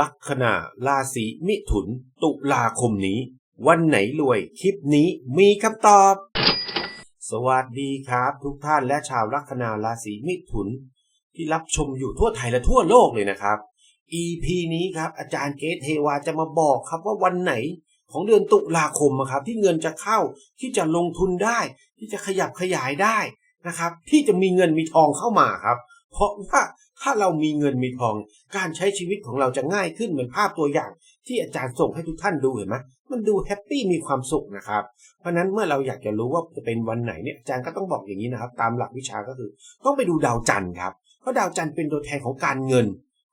ลัคนาราศีมิถุน ตุลาคมนี้ วันไหนรวย คลิปนี้มีคำตอบ สวัสดีครับ ทุกท่านและชาวลัคนาราศีมิถุน ที่รับชมอยู่ทั่วไทยและทั่วโลกเลยนะครับ EP นี้ครับ อาจารย์เกตเทวาจะมาบอกครับว่าวันไหนของเดือนตุลาคมครับ ที่เงินจะเข้าที่จะลงทุนได้ ที่จะขยับขยายได้นะครับ ที่จะมีเงินมีทองเข้ามาครับ เพราะว่าถ้าเรามีเงินมีทอง การใช้ชีวิตของเราจะง่ายขึ้นเหมือนภาพตัวอย่าง ที่อาจารย์ส่งให้ทุกท่านดูเห็นไหมมันดูแฮปปี้มีความสุขนะครับ เพราะนั้นเมื่อเราอยากจะรู้ว่าจะเป็นวันไหนเนี่ยอาจารย์ก็ต้องบอกอย่างนี้นะครับ ตามหลักวิชาก็คือ ต้องไปดูดาวจันทร์ครับเพราะดาวจันทร์เป็นตัวแทนของการเงิน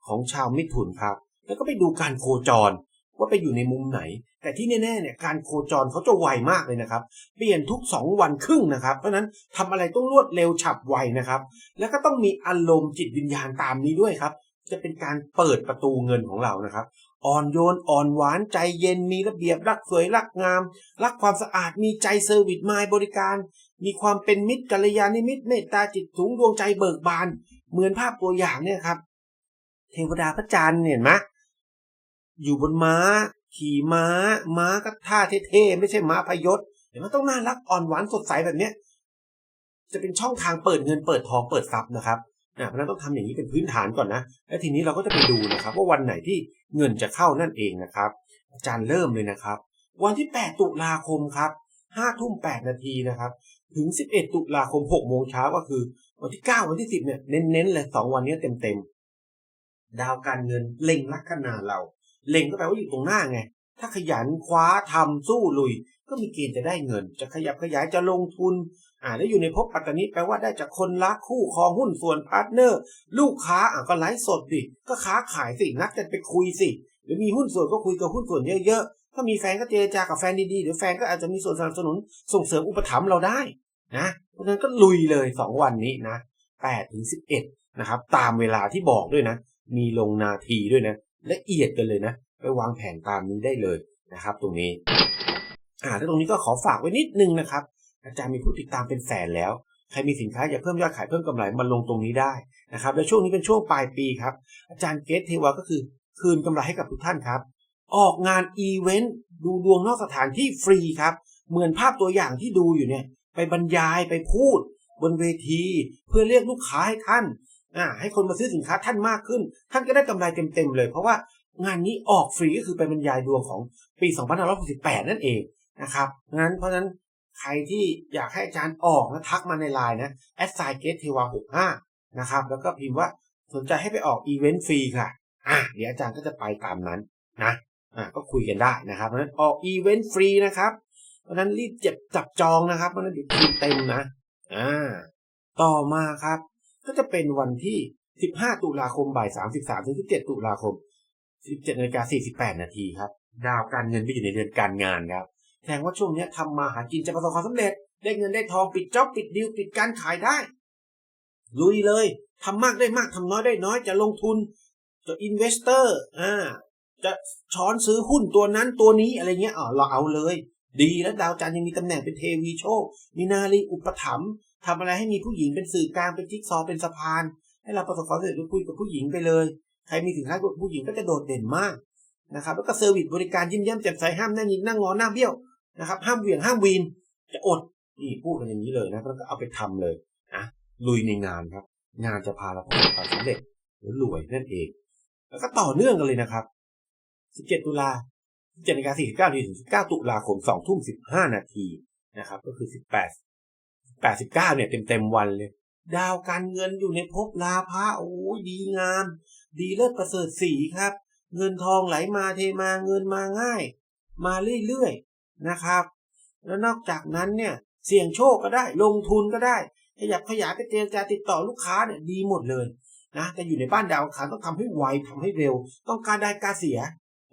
ของชาวมิถุนครับ แล้วก็ไปดูการโคจรว่าไปอยู่ในมุมไหน แต่ที่แน่ๆเนี่ยการโคจรเขาจะไวมากเลยนะครับ เปลี่ยนทุก 2 วันครึ่งนะครับ เพราะฉะนั้นทำอะไรต้องรวดเร็วฉับไวนะครับ แล้วก็ต้องมีอารมณ์จิตวิญญาณตามนี้ด้วยครับ จะเป็นการเปิดประตูเงินของเรานะครับ อ่อนโยนอ่อนหวานใจเย็นมีระเบียบรักสวยรักงาม รักความสะอาดมีใจเซอร์วิสมายบริการ มีความเป็นมิตรกัลยาณมิตรเมตตาจิตสูงดวงใจเบิกบาน เหมือนภาพตัวอย่างเนี่ยครับ เทวดาพระจันทร์เห็นไหมอยู่บนม้า ขี่ม้า ม้าก็ท่าเท่ๆไม่ใช่ม้าพยศเห็นไหมต้องน่ารักอ่อนหวานสดใสแบบเนี้ยจะเป็นช่องทางเปิดเงินเปิดทองเปิดทรัพย์นะครับนะเพราะนั้นต้องทำอย่างนี้เป็นพื้นฐานก่อนนะ แล้วทีนี้เราก็จะไปดูนะครับ ว่าวันไหนที่เงินจะเข้านั่นเองนะครับ อาจารย์เริ่มเลยนะครับ วันที่ 8 ตุลาคมครับ5ทุ่ม8นาทีนะครับ ถึง 11 ตุลาคม6โมงเช้าก็คือ วันที่ 9 วันที่ 10เนี่ยเน้นๆเลยสองวันนี้เต็มๆดาวการเงินเล็งลัคนาเรา เล็งก็แปลว่าอยู่ตรงหน้าไง ถ้าขยันคว้าทำสู้ลุย ก็มีเกณฑ์จะได้เงิน จะขยับขยายจะลงทุน อ่าแล้วอยู่ในภพปัตตานีแปลว่าได้จากคนรักคู่ครองหุ้นส่วนพาร์ทเนอร์ ลูกค้าอะก็ไลฟ์สดดิก็ค้าขายสินัดกันไปคุยสิหรือมีหุ้นส่วนก็คุยกับหุ้นส่วนเยอะๆถ้ามีแฟนก็เจรจากับแฟนดีๆเดี๋ยวแฟนก็อาจจะมีส่วนสนับสนุนส่งเสริมอุปถัมภ์เราได้นะเพราะฉะนั้นก็ลุยเลย 2 วันนี้นะ8ถึง11นะครับตามเวลาที่บอกด้วยนะ มีลงนาทีด้วยนะ ละเอียดกันเลยนะ ไปวางแผนตามนี้ได้เลยนะครับ ตรงนี้ อ่าแล้วตรงนี้ก็ขอฝากไว้นิดนึงนะครับ อาจารย์มีผู้ติดตามเป็นแสนแล้ว ใครมีสินค้าอยากเพิ่มยอดขายเพิ่มกำไรมาลงตรงนี้ได้นะครับ และช่วงนี้เป็นช่วงปลายปีครับ อาจารย์เกตเทวาก็คือคืนกำไรให้กับทุกท่านครับ ออกงานอีเวนต์ดูดวงนอกสถานที่ฟรีครับ เหมือนภาพตัวอย่างที่ดูอยู่เนี่ย ไปบรรยายไปพูด บนเวที เพื่อเรียกลูกค้าให้ท่าน อ่าให้คนมาซื้อสินค้าท่านมากขึ้น ท่านก็ได้กำไรเต็มๆเลย เพราะว่างานนี้ออกฟรีก็คือไปบรรยายดวงของปี 2568 นั่นเองนะครับงั้นเพราะฉะนั้นใครที่อยากให้อาจารย์ออกนะทักมาในไลน์นะแอดไซเกตเทวา65นะครับแล้วก็พิมพ์ว่าสนใจให้ไปออกอีเวนต์ฟรีค่ะอะเดี๋ยวอาจารย์ก็จะไปตามนั้นนะอะก็คุยกันได้นะครับเพราะฉะนั้นออกอีเวนต์ฟรีนะครับเพราะฉะนั้นรีบเจ็บจับจองนะครับเพราะฉะนั้นเดี๋ยวคิวเต็มนะอ่าต่อมาครับ ก็จะเป็นวันที่ 15 ตุลาคมบ่าย 33ถึง17 ตุลาคม 17นาฬิกา48 นาทีครับ ดาวการเงินไปอยู่ในเดือนการงานครับ แสดงว่าช่วงนี้ทำมาหากินจะประสบความสำเร็จ ได้เงินได้ทองปิดจ็อบปิดดีลปิดการขายได้ ลุยเลยทำมากได้มากทำน้อยได้น้อยจะลงทุน จะอินเวสเตอร์อ่าจะช้อนซื้อหุ้นตัวนั้นตัวนี้อะไรเงี้ยอ๋อเราเอาเลย ดีแล้วดาวจันทร์ยังมีตำแหน่งเป็นเทวีโชค มีนาลีอุปถัมภ์ ทำอะไรให้มีผู้หญิงเป็นสื่อกลางเป็นจิ๊กซอเป็นสะพาน ให้เราประสบความสำเร็จคุยกับผู้หญิงไปเลย ใครมีสินค้ากับผู้หญิงก็จะโดดเด่นมากนะครับ แล้วก็เซอร์วิสบริการยิ้มแย้มแจ่มใสห้ามนั่งยิงนั่งงอหน้าเบี้ยวนะครับ ห้ามเหวี่ยงห้ามวีน จะอดนี่พูดกันอย่างนี้เลยนะแล้วก็เอาไปทำเลยนะลุยในงานครับ งานจะพาเราประสบความสำเร็จหรือรวยนั่นเอง แล้วก็ต่อเนื่องกันเลยนะครับ 17 ตุลา17นาฬิกา49นาทีถึง19ตุลาคม2ทุ่ม15นาทีนะครับ ก็คือ 18 89 เนี่ยเต็มเต็มๆวันเลย ดาวการเงินอยู่ในภพลาภะโอ้ยดีงาม ดีเลิศประเสริฐสีครับ เงินทองไหลมาเทมาเงินมาง่าย มาเรื่อยๆนะครับ แล้วนอกจากนั้นเนี่ยเสี่ยงโชคก็ได้ลงทุนก็ได้ขยับขยายไปเจรจาติดต่อลูกค้าเนี่ยดีหมดเลยนะแต่อยู่ในบ้านดาวคารต้องทำให้ไวทำให้เร็ว ต้องการได้กล้าเสีย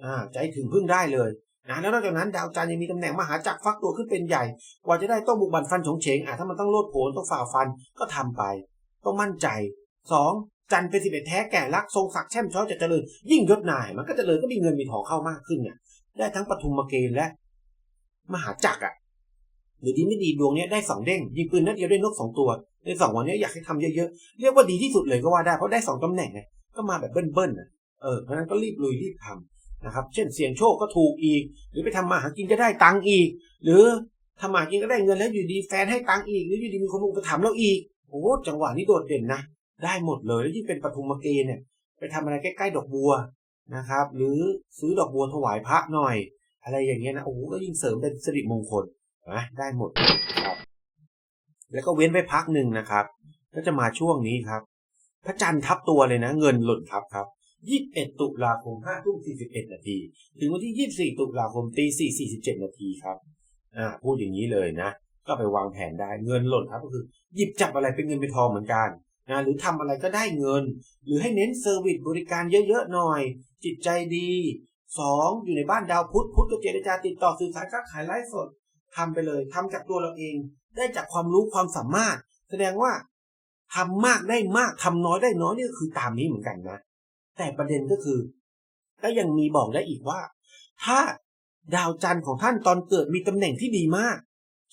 อ่าใจถึงพึ่งได้เลย นะแล้วนอกจากนั้นดาวจันทร์ยังมีตำแหน่งมหาจักรฟักตัวขึ้นเป็นใหญ่ กว่าจะได้ต้องบุกบันฟันฉงเฉงอะถ้ามันต้องโลดโผนต้องฝ่าฟันก็ทำไป ต้องมั่นใจสองจันทร์เป็นสิบเอ็ดแท้แก่รักทรงศักดิ์แช่มช้อยจะเจริญ ยิ่งยศนายมันก็เจริญก็มีเงินมีทองเข้ามากขึ้นเนี่ยได้ทั้งปฐุมเกณฑ์และ มหาจักรอะหรือดีไม่ดีดวงนี้ได้สองเด้งยิงปืนนัดเดียวได้นกสองตัวในสองวันนี้อยากให้ทำเยอะๆเรียกว่าดีที่สุดเลยก็ว่าได้เพราะได้สองตำแหน่งไงก็มาแบบเบิ้ลๆนะเออเพราะนั้นก็รีบลุยรีบทำ นะครับ เช่นเสี่ยงโชคก็ถูกอีก หรือไปทำมาหากินก็ได้ตังค์อีก หรือทำมาหากินก็ได้เงินแล้วอยู่ดีแฟนให้ตังค์อีก หรืออยู่ดีมีคนมาอุปถัมภ์เราอีกโอ้โหจังหวะนี้โดดเด่นนะได้หมดเลยแล้วที่เป็นปฐุมเกณฑ์เนี่ย ไปทำอะไรใกล้ๆดอกบัวนะครับ หรือซื้อดอกบัวถวายพระหน่อย อะไรอย่างเงี้ยนะโอ้โหก็ยิ่งเสริมเป็นสิริมงคลนะได้หมดครับแล้วก็เว้นไปพักหนึ่งนะครับ ก็จะมาช่วงนี้ครับพระจันทร์ทับตัวเลยนะ เงินหล่นทับครับ 21 ตุลาคม5ทุ่ม41 นาที ถึงวันที่ 24 ตุลาคมตี4 47 นาทีครับ อ่า พูดอย่างนี้เลยนะ ก็ไปวางแผนได้ เงินหล่นครับ ก็คือ หยิบจับอะไรเป็นเงินเป็นทองเหมือนกันนะหรือทำอะไรก็ได้เงิน หรือให้เน้นเซอร์วิสบริการเยอะๆหน่อย จิตใจดีสองอยู่ในบ้านดาวพุธพุธก็เจรจาติดต่อสื่อสารค้าขายไลฟ์สดทำไปเลยทำจากตัวเราเอง ได้จากความรู้ความสามารถ แสดงว่าทำมากได้มากทำน้อยได้น้อยนี่ก็คือตามนี้เหมือนกันนะ แต่ประเด็นก็คือ ก็ยังมีบอกได้อีกว่า ถ้าดาวจันทร์ของท่านตอนเกิดมีตำแหน่งที่ดีมาก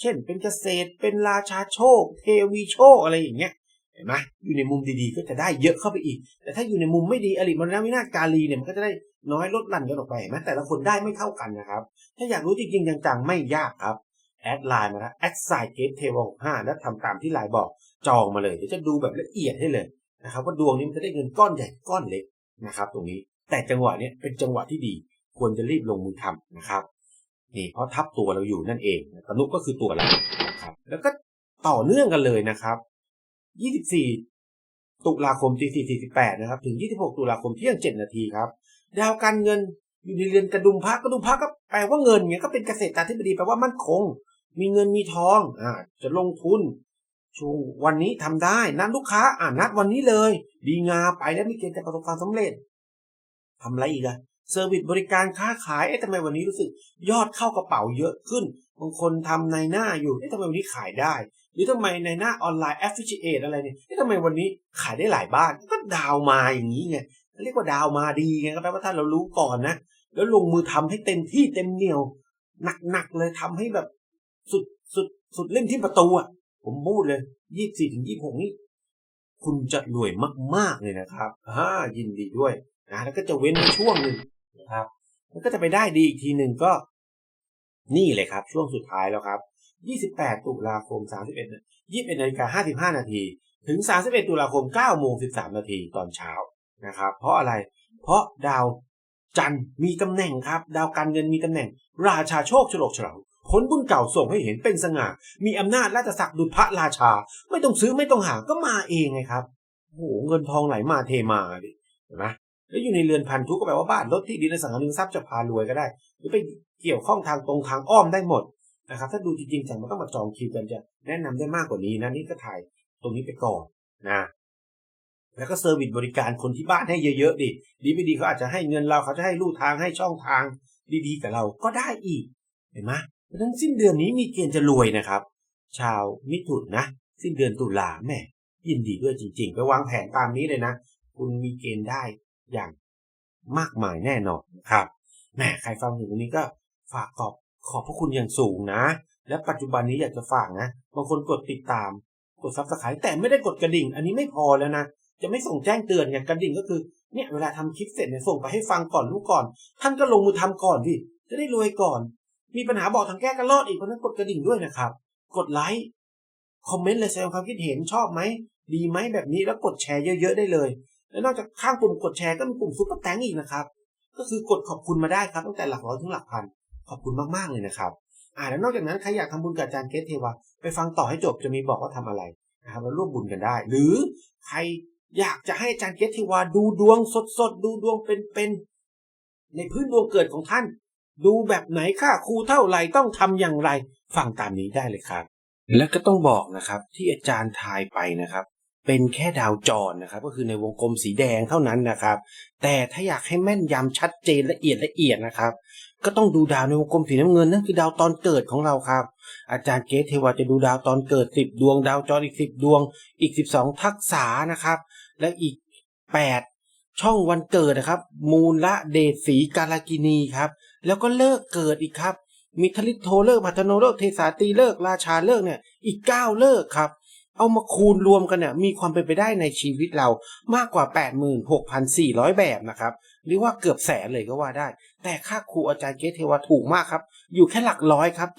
เช่น เป็นเกษตรเป็นราชาโชค เทวีโชคอะไรอย่างเงี้ยเห็นไหมอยู่ในมุมดีๆก็จะได้เยอะเข้าไปอีก แต่ถ้าอยู่ในมุมไม่ดีอริมรณวินาศกาลีเนี่ยมันก็จะได้น้อยลดหลั่นกันออกไปเห็นไหมแต่ละคนได้ไม่เท่ากันนะครับ ถ้าอยากรู้จริงๆจังๆไม่ยากครับแอดไลน์มาแล้วแอดไซเกตเทวห้าแล้วทำตามที่ไลน์บอกจองมาเลยเดี๋ยวจะดูแบบละเอียดให้เลยนะครับว่าดวงนี้มันจะได้เงินก้อนใหญ่ก้อนเล็ก นะครับ ตรงนี้แต่จังหวะเนี้ยเป็นจังหวะที่ดี ควรจะรีบลงมือทำนะครับนี่เพราะทับตัวเราอยู่นั่นเองตนุก็คือตัวเราครับแล้วก็ต่อเนื่องกันเลยนะครับ 24 ตุลาคมตี448นะครับ ถึง 26 ตุลาคมเที่ยง 7 นาทีครับ ดาวการเงินอยู่ในเรือนกระดุมพระกระดุมพระก็แปลว่าเงินไงก็เป็นเกษตรตาธิบดีแปลว่ามั่นคง มีเงินมีทองอ่าจะลงทุน ช่วงวันนี้ทำได้นัดลูกค้าอ่านัดวันนี้เลย ดีงามไปแล้วมีเกณฑ์จะประสบความสำเร็จทำอะไรอีกอะเซอร์วิสบริการค้าขายเอ๊ะทำไมวันนี้รู้สึกยอดเข้ากระเป๋าเยอะขึ้นบางคนทำในหน้าอยู่เอ๊ะทำไมวันนี้ขายได้ หรือทำไมในหน้าออนไลน์ affiliate อะไรเนี่ยเอ๊ะทำไมวันนี้ขายได้หลายบ้านก็ดาวมาอย่างนี้ไงเรียกว่าดาวมาดีไงก็แปลว่าถ้าเรารู้ก่อนนะแล้วลงมือทำให้เต็มที่เต็มเหนียวหนักๆเลยทำให้แบบสุดสุดสุดเล่มที่ประตูอะ ผมพูดเลยยี่สี่ถึงยี่หกนี่คุณจะรวยมาก ๆ เลยนะครับฮ่ายินดีด้วยนะแล้วก็จะเว้นช่วงหนึ่งนะครับแล้วก็จะไปได้ดีอีกทีหนึ่งก็ นี่เลยครับ ช่วงสุดท้ายแล้วครับ28ตุลาคม31นา21นาฬิกา55นาทีถึง31ตุลาคม9โมง13นาทีตอนเช้านะครับ เพราะอะไร เพราะดาวจันทร์มีตำแหน่งครับ ดาวการเงินมีตำแหน่ง ราชาโชคฉลกฉลา ผลบุญเก่าส่งให้เห็นเป็นสง่า มีอำนาจราชศักดิ์ดุจพระราชา ไม่ต้องซื้อไม่ต้องหาก็มาเองไงครับโอ้โหเงินทองไหลมาเทมาดิเห็นไหมแล้วอยู่ในเรือนพันธุก็แปลว่าบ้านรถที่ดินในสังหาริมทรัพย์จะพารวยก็ได้หรือไปเกี่ยวข้องทางตรงทางอ้อมได้หมดนะครับ ถ้าดูจริงๆจังมันต้องมาจองคิวกันจะแนะนำได้มากกว่านี้นะนี่ก็ถ่ายตรงนี้ไปก่อนนะแล้วก็เซอร์วิสบริการคนที่บ้านให้เยอะๆดิดีไม่ดีเขาอาจจะให้เงินเราเขาจะให้ลู่ทางให้ช่องทางดีๆกับเราก็ได้อีกเห็นไหม เพราะฉะนั้นสิ้นเดือนนี้มีเกณฑ์จะรวยนะครับ ชาวมิถุนนะ สิ้นเดือนตุลาแม่ยินดีด้วยจริง ๆ ไปวางแผนตามนี้เลยนะ คุณมีเกณฑ์ได้อย่างมากมายแน่นอนครับแหมใครฟังถึงตรงนี้ก็ฝากขอบขอบพระคุณอย่างสูงนะ และปัจจุบันนี้อยากจะฝากนะบางคนกดติดตาม กดซับสไครต์แต่ไม่ได้กดกระดิ่ง อันนี้ไม่พอแล้วนะ จะไม่ส่งแจ้งเตือนอย่างกระดิ่งก็คือเนี่ยเวลาทำคลิปเสร็จเนี่ยส่งไปให้ฟังก่อนรู้ก่อน ท่านก็ลงมือทำก่อนดิจะได้รวยก่อน มีปัญหาบอกทางแก้กันรอดอีกเพราะนั้นกดกระดิ่งด้วยนะครับ กดไลค์คอมเมนต์เลยแสดงความคิดเห็นชอบไหมดีไหมแบบนี้แล้วกดแชร์เยอะๆได้เลย แล้วนอกจากข้างปุ่มกดแชร์ก็มีปุ่มซุปเปอร์แตงอีกนะครับ ก็คือกดขอบคุณมาได้ครับตั้งแต่หลักร้อยถึงหลักพันขอบคุณมากๆเลยนะครับอ่าแล้วนอกจากนั้นใครอยากทำบุญกับอาจารย์เกตเทวาไปฟังต่อให้จบจะมีบอกว่าทำอะไรนะครับแล้วร่วมบุญกันได้ หรือใครอยากจะให้อาจารย์เกตเทวาดูดวงสดๆดูดวงเป็นๆในพื้นดวงเกิดของท่าน ดูแบบไหนค่าครูเท่าไหร่ต้องทำอย่างไร ฟังตามนี้ได้เลยครับ และก็ต้องบอกนะครับที่อาจารย์ทายไปนะครับ เป็นแค่ดาวจรนะครับ ก็คือในวงกลมสีแดงเท่านั้นนะครับ แต่ถ้าอยากให้แม่นยำชัดเจนละเอียดละเอียดนะครับ ก็ต้องดูดาวในวงกลมสีน้ำเงินนั่นคือดาวตอนเกิดของเราครับ อาจารย์เกตเทวาจะดูดาวตอนเกิดสิบดวง ดาวจรอีกสิบดวง อีกสิบสองทักษะนะครับ และอีกแปดช่องวันเกิดนะครับ มูลละเดชสีกาลกินีครับ แล้วก็เลิกเกิดอีกครับ มีทลิตโทเลิกพัฒโนเลิกเทสาตีเลิกราชาเลิกเนี่ย อีกเก้าเลิกครับ เอามาคูณรวมกันเนี่ยมีความเป็นไปได้ในชีวิตเรามากกว่า 86,400 แบบนะครับหรือว่าเกือบแสนเลยก็ว่าได้ แต่ค่าครูอาจารย์เกตเทวาถูกมากครับ อยู่แค่หลักร้อยครับ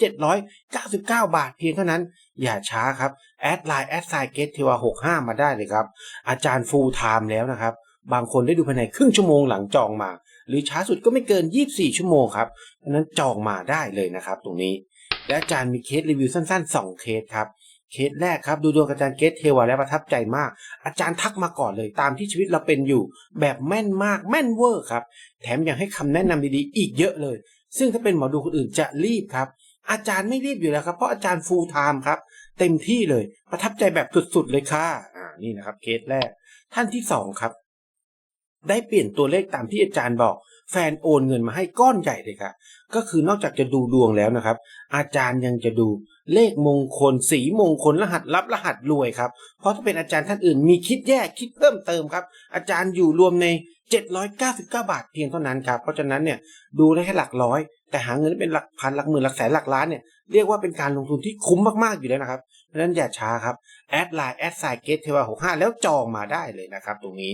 799 บาทเพียงเท่านั้น อย่าช้าครับ แอดไลน์แอดไซเกตเทวา65 มาได้เลยครับ อาจารย์ฟูลไทม์แล้วนะครับ บางคนได้ดูภายในครึ่งชั่วโมงหลังจองมา หรือช้าสุดก็ไม่เกิน 24 ชั่วโมงครับเพราะนั้นจองมาได้เลยนะครับตรงนี้ และอาจารย์มีเคสรีวิวสั้น ๆ 2 เคสครับเคสแรกครับดูดวงอาจารย์เกตเทวาแล้วประทับใจมาก อาจารย์ทักมาก่อนเลยตามที่ชีวิตเราเป็นอยู่ แบบแม่นมากแม่นเวอร์ครับ แถมยังให้คำแนะนำดีๆ อีกเยอะเลย ซึ่งถ้าเป็นหมอดูคนอื่นจะรีบครับ อาจารย์ไม่รีบอยู่แล้วครับ เพราะอาจารย์ฟูลไทม์ครับ เต็มที่เลยประทับใจแบบสุดๆเลยค่ะอ่านี่นะครับเคสแรก ท่านที่สองครับ ได้เปลี่ยนตัวเลขตามที่อาจารย์บอก แฟนโอนเงินมาให้ก้อนใหญ่เลยค่ะ ก็คือนอกจากจะดูดวงแล้วนะครับ อาจารย์ยังจะดูเลขมงคล สีมงคลรหัสลับรหัสรวยครับ เพราะถ้าเป็นอาจารย์ท่านอื่นมีคิดแยกคิดเพิ่มเติมครับ อาจารย์อยู่รวมใน 799 บาทเพียงเท่านั้นครับ เพราะฉะนั้นเนี่ยดูได้แค่หลักร้อย แต่หาเงินเป็นหลักพันหลักหมื่นหลักแสนหลักล้านเนี่ยเรียกว่าเป็นการลงทุนที่คุ้มมากๆอยู่แล้วนะครับเพราะฉะนั้นอย่าช้าครับแอดไลน์แอดไซเกตเทวา65แล้วจองมาได้เลยนะครับ ตรงนี้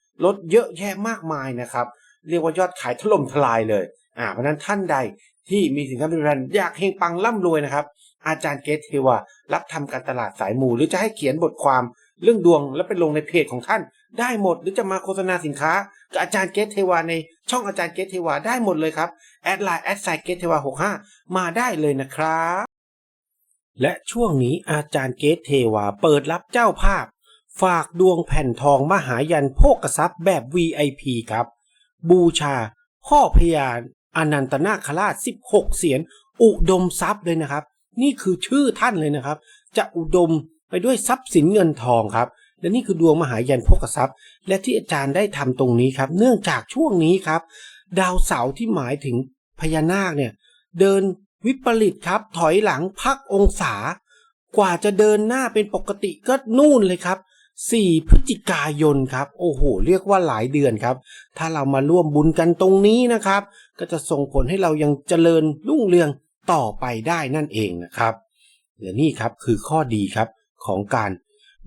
รถเยอะแยะมากมายนะครับ เรียกว่ายอดขายถล่มทลายเลยอ่าเพราะนั้นท่านใดที่มีสินค้าผลิตภัณฑ์อยากเฮงปังร่ำรวยนะครับ อาจารย์เกตเทวารับทำการตลาดสายมู หรือจะให้เขียนบทความเรื่องดวงแล้วไปลงในเพจของท่าน ได้หมดหรือจะมาโฆษณาสินค้ากับอาจารย์เกตเทวาในช่องอาจารย์เกตเทวาได้หมดเลยครับแอดไลน์แอดไซเกตเทวา65มาได้เลยนะครับ และช่วงนี้อาจารย์เกตเทวาเปิดรับเจ้าภาพ ฝากดวงแผ่นทองมหายันโภกทรัพย์แบบ VIP ครับ บูชาพ่อพญาอนันตนาคราช 16 เสียน อุดมทรัพย์เลยนะครับ นี่คือชื่อท่านเลยนะครับ จะอุดมไปด้วยทรัพย์สินเงินทองครับ และนี่คือดวงมหายันโภกทรัพย์ และที่อาจารย์ได้ทำตรงนี้ครับ เนื่องจากช่วงนี้ครับ ดาวเสาร์ที่หมายถึงพญานาคเนี่ยเดินวิปริตครับ ถอยหลังพักองศากว่าจะเดินหน้าเป็นปกติก็นู่นเลยครับ 4 พฤศจิกายนครับ โอ้โห เรียกว่าหลายเดือนครับ ถ้าเรามาร่วมบุญกันตรงนี้นะครับ ก็จะส่งผลให้เรายังเจริญรุ่งเรืองต่อไปได้นั่นเองนะครับ และนี่ครับคือข้อดีครับของการ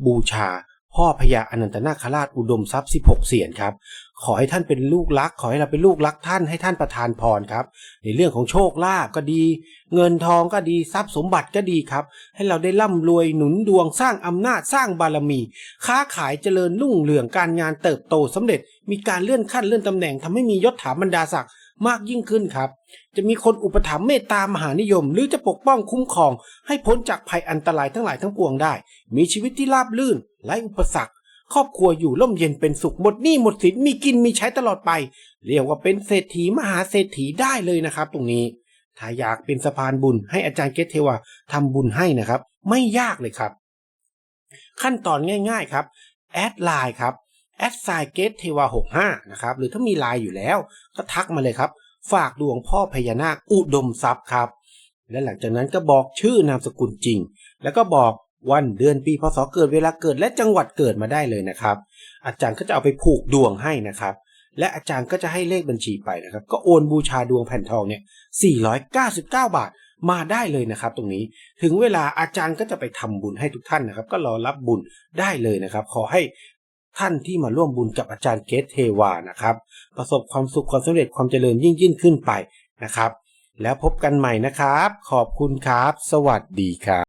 บูชา พ่อพญาอนันตนาคราชอุดมทรัพย์ 16 เสียนครับ ขอให้ท่านเป็นลูกรัก ขอให้เราเป็นลูกรักท่านให้ท่านประทานพรครับ ในเรื่องของโชคลาภก็ดี เงินทองก็ดีทรัพย์สมบัติก็ดีครับ ให้เราได้ร่ำรวยหนุนดวงสร้างอำนาจสร้างบารมี ค้าขายเจริญรุ่งเรืองการงานเติบโตสำเร็จ มีการเลื่อนขั้นเลื่อนตำแหน่งทำให้มียศถาบรรดาศักดิ์มากยิ่งขึ้นครับ จะมีคนอุปถัมภ์เมตตามหานิยม หรือจะปกป้องคุ้มครอง ให้พ้นจากภัยอันตรายทั้งหลายทั้งปวงได้ มีชีวิตที่ราบรื่น ไร้อุปสรรคครอบครัวอยู่ร่มเย็นเป็นสุขหมดหนี้หมดสินมีกินมีใช้ตลอดไป เรียกว่าเป็นเศรษฐีมหาเศรษฐีได้เลยนะครับ ตรงนี้ ถ้าอยากเป็นสะพานบุญให้อาจารย์เกตเทวาทำบุญให้นะครับ ไม่ยากเลยครับ ขั้นตอนง่าย ๆครับแอดไลน์ครับแอดไซเกตเทวา65นะครับหรือถ้ามีไลน์อยู่แล้ว ก็ทักมาเลยครับ ฝากดวงพ่อพญานาคอุดมทรัพย์ครับ และหลังจากนั้นก็บอกชื่อนามสกุลจริง แล้วก็บอก วันเดือนปีพศเกิดเวลาเกิดและจังหวัดเกิดมาได้เลยนะครับ อาจารย์ก็จะเอาไปผูกดวงให้นะครับ และอาจารย์ก็จะให้เลขบัญชีไปนะครับ ก็โอนบูชาดวงแผ่นทองเนี่ย499 บาทมาได้เลยนะครับ ตรงนี้ถึงเวลาอาจารย์ก็จะไปทำบุญให้ทุกท่านนะครับ ก็รอรับบุญได้เลยนะครับ ขอให้ท่านที่มาร่วมบุญกับอาจารย์เกตเทวานะครับ ประสบความสุขความสำเร็จความเจริญยิ่งยิ่งขึ้นไปนะครับ แล้วพบกันใหม่นะครับ ขอบคุณครับ สวัสดีครับ